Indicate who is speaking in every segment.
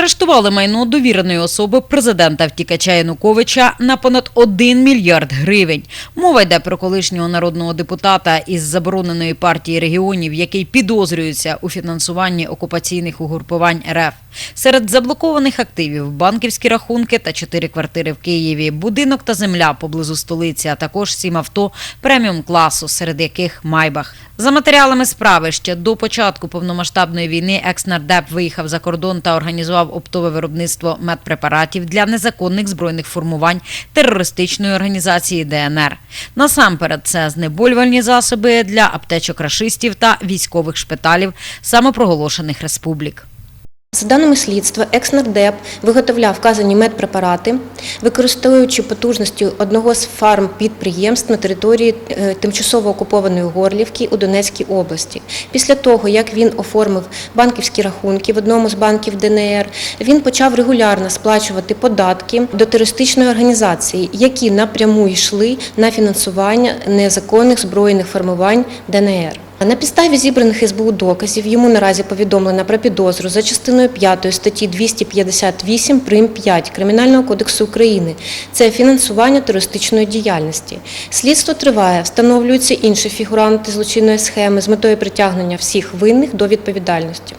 Speaker 1: Арештували майно довіреної особи президента втікача Януковича на понад 1 мільярд гривень. Мова йде про колишнього народного депутата із забороненої партії регіонів, який підозрюється у фінансуванні окупаційних угрупувань РФ. Серед заблокованих активів банківські рахунки та чотири квартири в Києві, будинок та земля поблизу столиці, а також сім авто преміум класу, серед яких Майбах. За матеріалами справи ще до початку повномасштабної війни екс-нардеп виїхав за кордон та організував оптове виробництво медпрепаратів для незаконних збройних формувань терористичної організації ДНР. Насамперед, це знеболювальні засоби для аптечок рашистів та військових шпиталів самопроголошених республік.
Speaker 2: За даними слідства, екс-нардеп виготовляв вказані медпрепарати, використовуючи потужності одного з фармпідприємств на території е, тимчасово окупованої Горлівки у Донецькій області. Після того, як він оформив банківські рахунки в одному з банків ДНР, він почав регулярно сплачувати податки до терористичної організації, які напряму йшли на фінансування незаконних збройних формувань ДНР. На підставі зібраних СБУ доказів йому наразі повідомлено про підозру за частиною 5 статті 258 прим. 5 Кримінального кодексу України. Це фінансування терористичної діяльності. Слідство триває, встановлюються інші фігуранти злочинної схеми з метою притягнення всіх винних до відповідальності.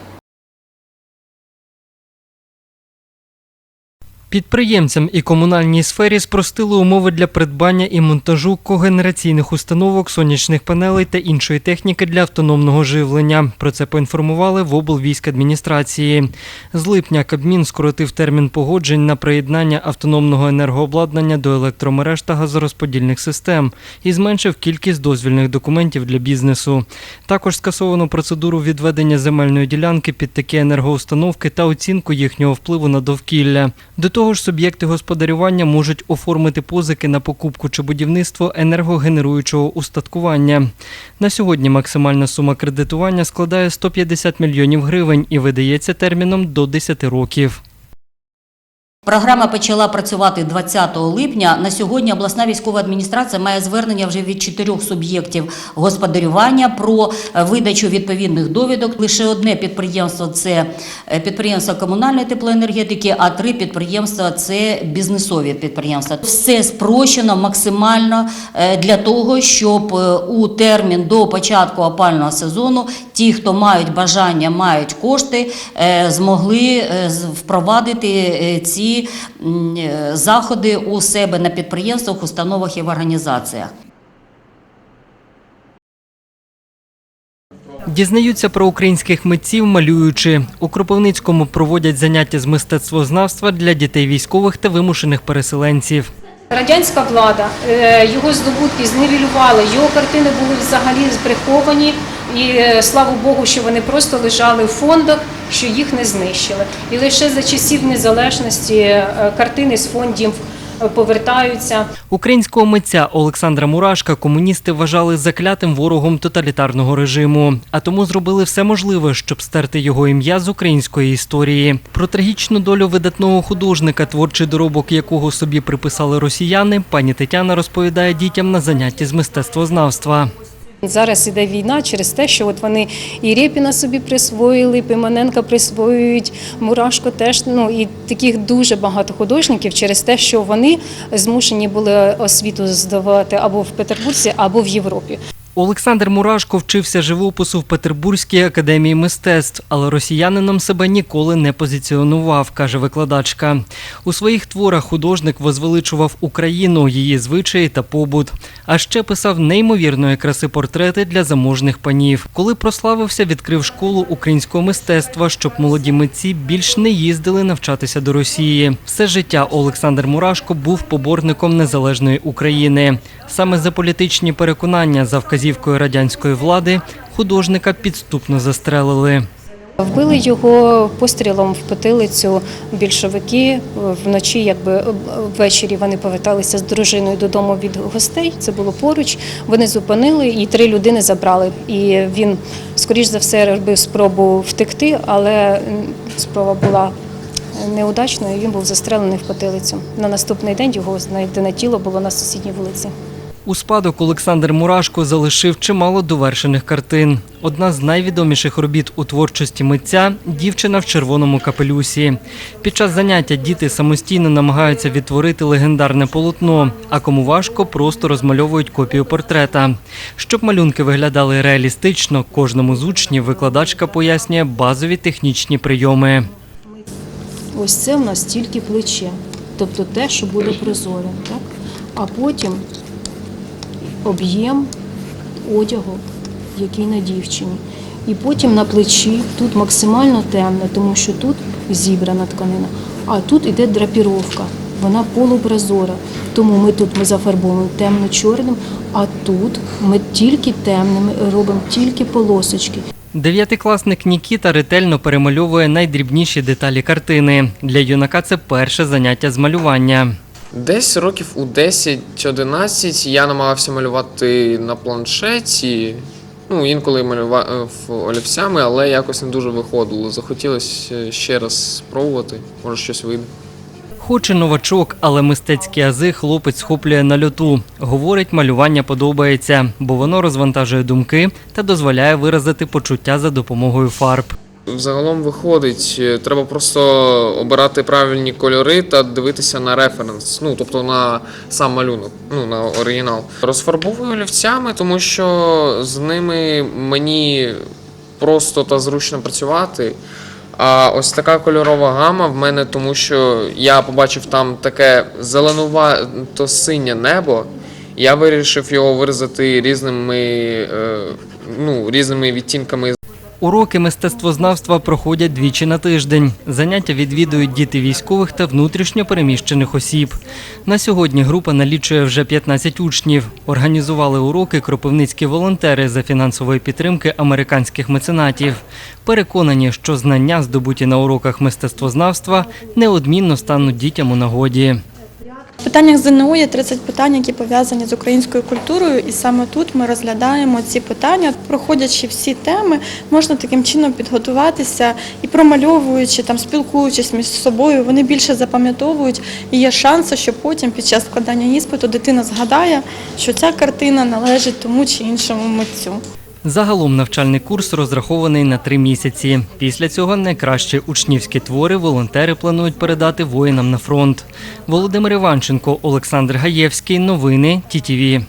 Speaker 3: Підприємцям і комунальній сфері спростили умови для придбання і монтажу когенераційних установок, сонячних панелей та іншої техніки для автономного живлення. Про це поінформували в облвійськадміністрації. З липня Кабмін скоротив термін погоджень на приєднання автономного енергообладнання до електромереж та газорозподільних систем і зменшив кількість дозвільних документів для бізнесу. Також скасовано процедуру відведення земельної ділянки під такі енергоустановки та оцінку їхнього впливу на довкілля. До того ж, суб'єкти господарювання можуть оформити позики на покупку чи будівництво енергогенеруючого устаткування. На сьогодні максимальна сума кредитування складає 150 мільйонів гривень і видається терміном до 10 років.
Speaker 4: Програма почала працювати 20 липня. На сьогодні обласна військова адміністрація має звернення вже від чотирьох суб'єктів господарювання про е, видачу відповідних довідок. Лише одне підприємство це е, підприємство комунальної теплоенергетики, а три підприємства це бізнесові підприємства. Все спрощено максимально е, для того, щоб у термін до початку опального сезону ті, хто мають бажання, мають кошти, змогли впровадити ці е, заходи у себе на підприємствах, установах і в організаціях.
Speaker 3: Дізнаються про українських митців, малюючи. У Кропивницькому проводять заняття з мистецтвознавства для дітей військових та вимушених переселенців.
Speaker 5: Радянська влада е, його здобутки зневілювали, його картини були взагалі приховані, і е, слава Богу, що вони просто лежали в фондах, що їх не знищили. І лише за часів незалежності е, картини з фондів е, повертаються.
Speaker 3: Українського митця Олександра Мурашка комуністи вважали заклятим ворогом тоталітарного режиму, а тому зробили все можливе, щоб стерти його ім'я з української історії. Про трагічну долю видатного художника, творчий доробок якого собі приписали росіяни, пані Тетяна розповідає дітям на занятті з мистецтвознавства.
Speaker 5: Зараз іде війна через те, що от вони і Рєпіна собі присвоїли, Пимоненка присвоюють, Мурашко теж. Ну і таких дуже багато художників через те, що вони змушені були освіту здавати або в Петербурзі, або в Європі.
Speaker 3: Олександр Мурашко вчився живопису в Петербурзькій академії мистецтв, але росіянином себе ніколи не позиціонував, каже викладачка. У своїх творах художник возвеличував Україну, її звичаї та побут. А ще писав неймовірної краси портрети для заможних панів. Коли прославився, відкрив школу українського мистецтва, щоб молоді митці більш не їздили навчатися до Росії. Все життя Олександр Мурашко був поборником незалежної України. Саме за політичні переконання за вказівкою радянської влади художника підступно застрелили.
Speaker 5: Вбили його пострілом в потилицю більшовики. Вночі, якби ввечері вони поверталися з дружиною додому від гостей. Це було поруч. Вони зупинили і три людини забрали. І він, скоріш за все, робив спробу втекти, але спроба була неудачною. Він був застрелений в потилицю. На наступний день його знайдене тіло було на сусідній вулиці.
Speaker 3: У спадок Олександр Мурашко залишив чимало довершених картин. Одна з найвідоміших робіт у творчості митця дівчина в червоному капелюсі. Під час заняття діти самостійно намагаються відтворити легендарне полотно, а кому важко, просто розмальовують копію портрета. Щоб малюнки виглядали реалістично, кожному з учнів викладачка пояснює базові технічні прийоми.
Speaker 5: Ось це в нас тільки плече, тобто те, що буде прозорим. Так? А потім об'єм одягу, який на дівчині. І потім на плечі тут максимально темно, тому що тут зібрана тканина, а тут іде драпіровка, вона полупрозора. Тому ми тут ми зафарбовуємо темно-чорним, а тут ми тільки темними робимо тільки полосочки.
Speaker 3: Дев'ятикласник Нікіта ретельно перемальовує найдрібніші деталі картини. Для юнака це перше заняття з малювання.
Speaker 6: Десь років у 10-11 я намагався малювати на планшеті. Ну, інколи малював олівцями, але якось не дуже виходило. Захотілося ще раз спробувати, може щось вийде.
Speaker 3: Хоч і новачок, але мистецькі ази хлопець схоплює на льоту. Говорить, малювання подобається, бо воно розвантажує думки та дозволяє виразити почуття за допомогою фарб.
Speaker 6: Загалом виходить, е, треба просто обирати правильні кольори та дивитися на референс, ну тобто на сам малюнок, ну на оригінал. Розфарбовую олівцями, тому що з ними мені просто та зручно працювати. А ось така кольорова гама в мене, тому що я побачив там таке зеленувато синє небо. Я вирішив його виразити різними, е, ну, різними відтінками
Speaker 3: Уроки мистецтвознавства проходять двічі на тиждень. Заняття відвідують діти військових та внутрішньо переміщених осіб. На сьогодні група налічує вже 15 учнів. Організували уроки кропивницькі волонтери за фінансової підтримки американських меценатів. Переконані, що знання, здобуті на уроках мистецтвознавства, неодмінно стануть дітям у нагоді.
Speaker 7: В питаннях ЗНО є 30 питань, які пов'язані з українською культурою, і саме тут ми розглядаємо ці питання. Проходячи всі теми, можна таким чином підготуватися і промальовуючи, там спілкуючись між собою, вони більше запам'ятовують і є шанси, що потім під час складання іспиту дитина згадає, що ця картина належить тому чи іншому митцю.
Speaker 3: Загалом навчальний курс розрахований на три місяці. Після цього найкращі учнівські твори волонтери планують передати воїнам на фронт. Володимир Іванченко, Олександр Гаєвський. Новини ТІТІВІ.